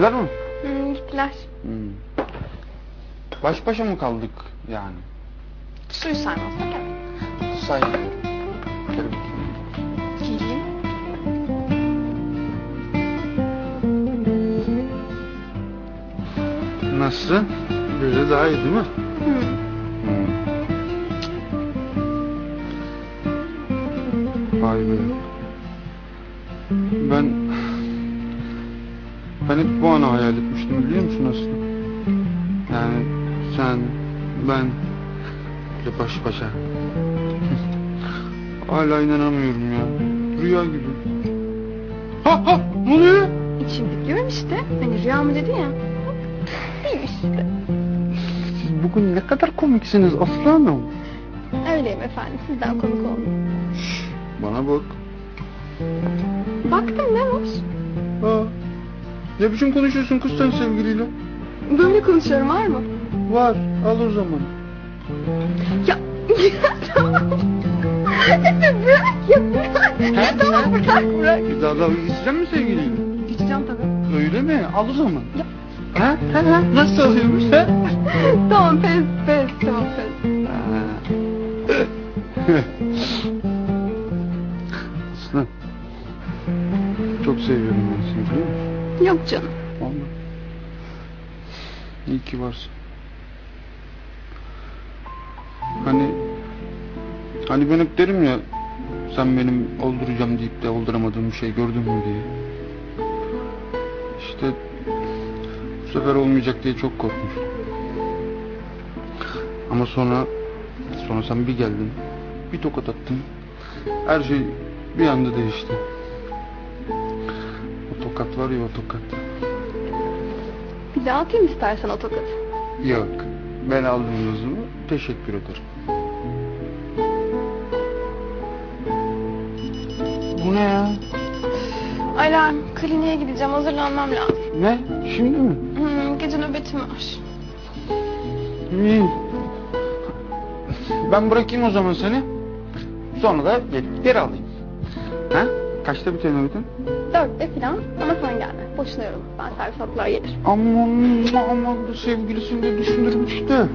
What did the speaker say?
Gittiler mi? Hmm, gittiler. Hmm. Baş başa mı kaldık yani? Suyu saymazsak evet. Say. Gel bakayım. Geleyim. Nasıl? Böyle daha iyi değil mi? Hmm. Vay be. Ben ben hep bu anı hayal etmiştim biliyor musun aslında? Yani sen, ben böyle baş başa. Hala inanamıyorum ya. Rüya gibi. Ha ha ne oluyor? İçim diyorum işte. Hani rüya mı dedi ya. Değilmiş işte. Siz bugün ne kadar komiksiniz aslanım. Öyleyim efendim. Sizden komik olmayayım. Bana bak. Baktım ne hoş. Ha. Ne biçim konuşuyorsun kız sen sevgiliyle? Böyle konuşuyorum var mı? Var. Al o zaman. Ya, ya tamam. Ya bırak ya bırak. Ya tamam bırak bırak. Bir daha dalga geçeceğim mi sevgiliyle? Geçeceğim tabii. Öyle mi? Al o zaman. Ya. Ha? Ha? ha? Nasıl alıyormuş ha? tamam pes pes tamam pes. Aslı. Çok seviyorum ben seni biliyor musun? Yok canım. Vallahi. İyi ki varsın. Hani hani ben hep derim ya sen benim olduracağım deyip de olduramadığım bir şey gördün mü diye. İşte bu sefer olmayacak diye çok korkmuştum. Ama sonra sonra sen bir geldin. Bir tokat attın. Her şey bir anda değişti. Tokat var ya o tokat. Bir daha atayım istersen o tokatı. Yok. Ben aldım dozumu. Teşekkür ederim. Bu ne ya? Alarm. Kliniğe gideceğim. Hazırlanmam lazım. Ne? Şimdi mi? Hmm, gece nöbetim var. İyi. Ben bırakayım o zaman seni. Sonra da gelip geri alayım. Kaçta bitiyor nöbetin? Dörtte falan ama sen gelme. Boşuna yorulma. Ben servis atlar gelirim. Aman aman sevgilisini de düşünürmüş de.